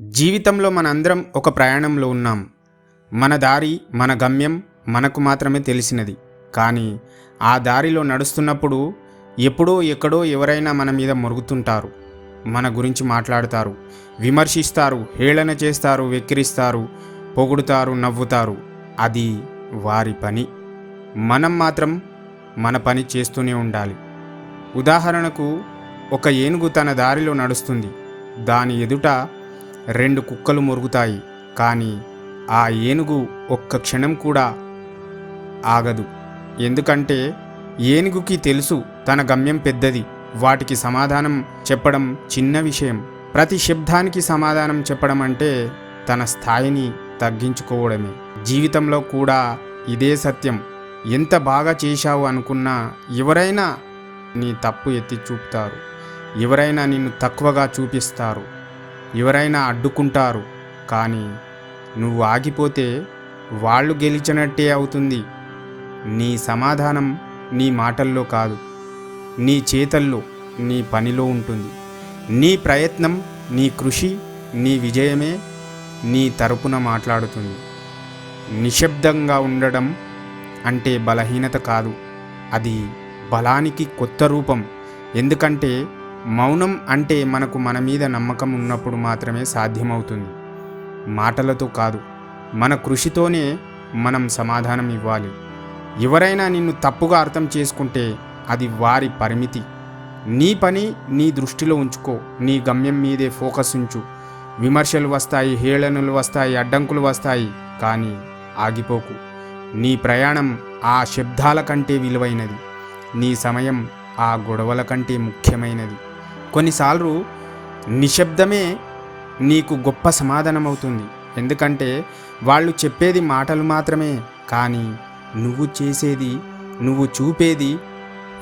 జీవితంలో మనందరం ఒక ప్రయాణంలో ఉన్నాం. మన దారి మన గమ్యం మనకు మాత్రమే తెలిసినది. కానీ ఆ దారిలో నడుస్తున్నప్పుడు ఎప్పుడో ఎక్కడో ఎవరైనా మన మీద మురుగుతుంటారు. మన గురించి మాట్లాడతారు. విమర్శిస్తారు. హేళన చేస్తారు. వెక్కిరిస్తారు. పొగుడుతారు. నవ్వుతారు. అది వారి పని. మనం మాత్రం మన పని చేస్తూనే ఉండాలి. ఉదాహరణకు ఒక ఏనుగు తన దారిలో నడుస్తుంది. దాని ఎదుట రెండు కుక్కలు మురుగుతాయి కానీ ఆ ఏనుగు ఒక్క క్షణం కూడా ఆగదు. ఎందుకంటే ఏనుగుకి తెలుసు తన గమ్యం పెద్దది. వాటికి సమాధానం చెప్పడం చిన్న విషయం. ప్రతి శబ్దానికి సమాధానం చెప్పడం అంటే తన స్థాయిని తగ్గించుకోవడమే. జీవితంలో కూడా ఇదే సత్యం. ఎంత బాగా చేశావు అనుకున్నా ఎవరైనా నీ తప్పు ఎత్తి చూపుతారు. ఎవరైనా నిన్ను తక్కువగా చూపిస్తారు. ఎవరైనా అడ్డుకుంటారు కానీ నువ్వు ఆగిపోతే వాళ్ళు గెలిచినట్టే అవుతుంది. నీ సమాధానం నీ మాటల్లో కాదు నీ చేతల్లో నీ పనిలో ఉంటుంది. నీ ప్రయత్నం నీ కృషి నీ విజయమే నీ తరపున మాట్లాడుతుంది. నిశ్శబ్దంగా ఉండడం అంటే బలహీనత కాదు అది బలానికి కొత్త రూపం. ఎందుకంటే మౌనం అంటే మనకు మన మీద నమ్మకం ఉన్నప్పుడు మాత్రమే సాధ్యమవుతుంది. మాటలతో కాదు మన కృషితోనే మనం సమాధానం ఇవ్వాలి. ఎవరైనా నిన్ను తప్పుగా అర్థం చేసుకుంటే అది వారి పరిమితి. నీ పని నీ దృష్టిలో ఉంచుకో నీ గమ్యం మీదే ఫోకస్ ఉంచు. విమర్శలు వస్తాయి హేళనలు వస్తాయి అడ్డంకులు వస్తాయి కానీ ఆగిపోకు. నీ ప్రయాణం ఆ శబ్దాల కంటే విలువైనది. నీ సమయం ఆ గొడవల కంటే ముఖ్యమైనది. కొన్నిసార్లు నిశ్శబ్దమే నీకు గొప్ప సమాధానం అవుతుంది ఎందుకంటే వాళ్ళు చెప్పేది మాటలు మాత్రమే కానీ నువ్వు చేసేది నువ్వు చూపేది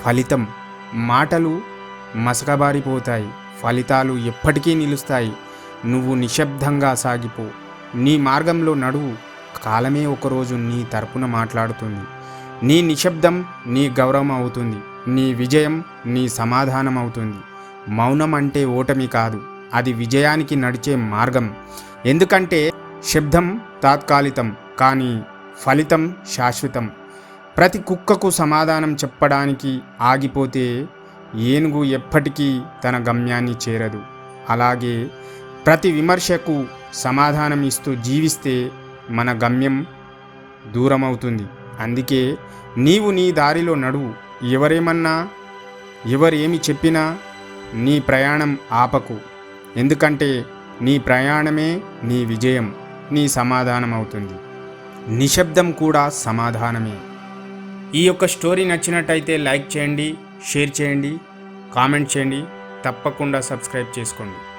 ఫలితం. మాటలు మసకబారిపోతాయి ఫలితాలు ఎప్పటికీ నిలుస్తాయి. నువ్వు నిశ్శబ్దంగా సాగిపో. నీ మార్గంలో నడువు. కాలమే ఒకరోజు నీ తరపున మాట్లాడుతుంది. నీ నిశ్శబ్దం నీ గౌరవం అవుతుంది నీ విజయం నీ సమాధానం అవుతుంది మౌనం అంటే ఓటమి కాదు అది విజయానికి నడిచే మార్గం. ఎందుకంటే శబ్దం తాత్కాలికం కానీ ఫలితం శాశ్వతం. ప్రతి కుక్కకు సమాధానం చెప్పడానికి ఆగిపోతే ఏనుగు ఎప్పటికీ తన గమ్యాన్ని చేరదు. అలాగే ప్రతి విమర్శకు సమాధానం ఇస్తూ జీవిస్తే మన గమ్యం దూరమవుతుంది. అందుకే నీవు నీ దారిలో నడువు. ఎవరేమన్నా ఎవరేమి చెప్పినా నీ ప్రయాణం ఆపకు. ఎందుకంటే నీ ప్రయాణమే నీ విజయం నీ సమాధానం అవుతుంది నిశ్శబ్దం కూడా సమాధానమే. ఈ యొక్క స్టోరీ నచ్చినట్టయితే లైక్ చేయండి షేర్ చేయండి కామెంట్ చేయండి తప్పకుండా సబ్స్క్రైబ్ చేసుకోండి.